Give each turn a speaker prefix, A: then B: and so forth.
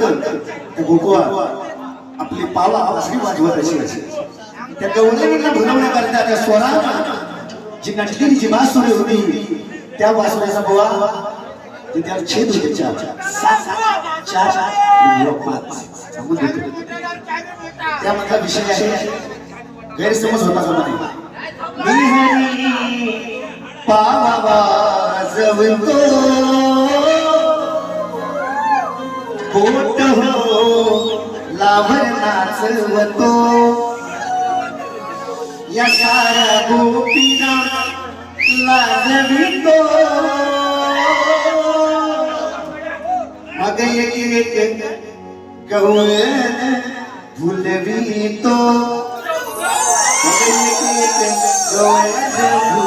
A: भक्त गोकुळा आपली पावा अशी वाजवत अशी त्या गवळणीला भुलवण्याकरता त्या स्वरा जी नटलेली जी बासुरी होती त्या बासुरीचा बुवा ते त्याला छेद होते चार सात चार चार पाच सांगून देतो त्यामधला विषय आहे गैरसमज होता. का नाही मी पावा वाजवतो. पोट हो लाभर नाचवतो या साऱ्या गोपीना लाजवितो मग एक एक गवळण भुलवितो मग एक एक गवळण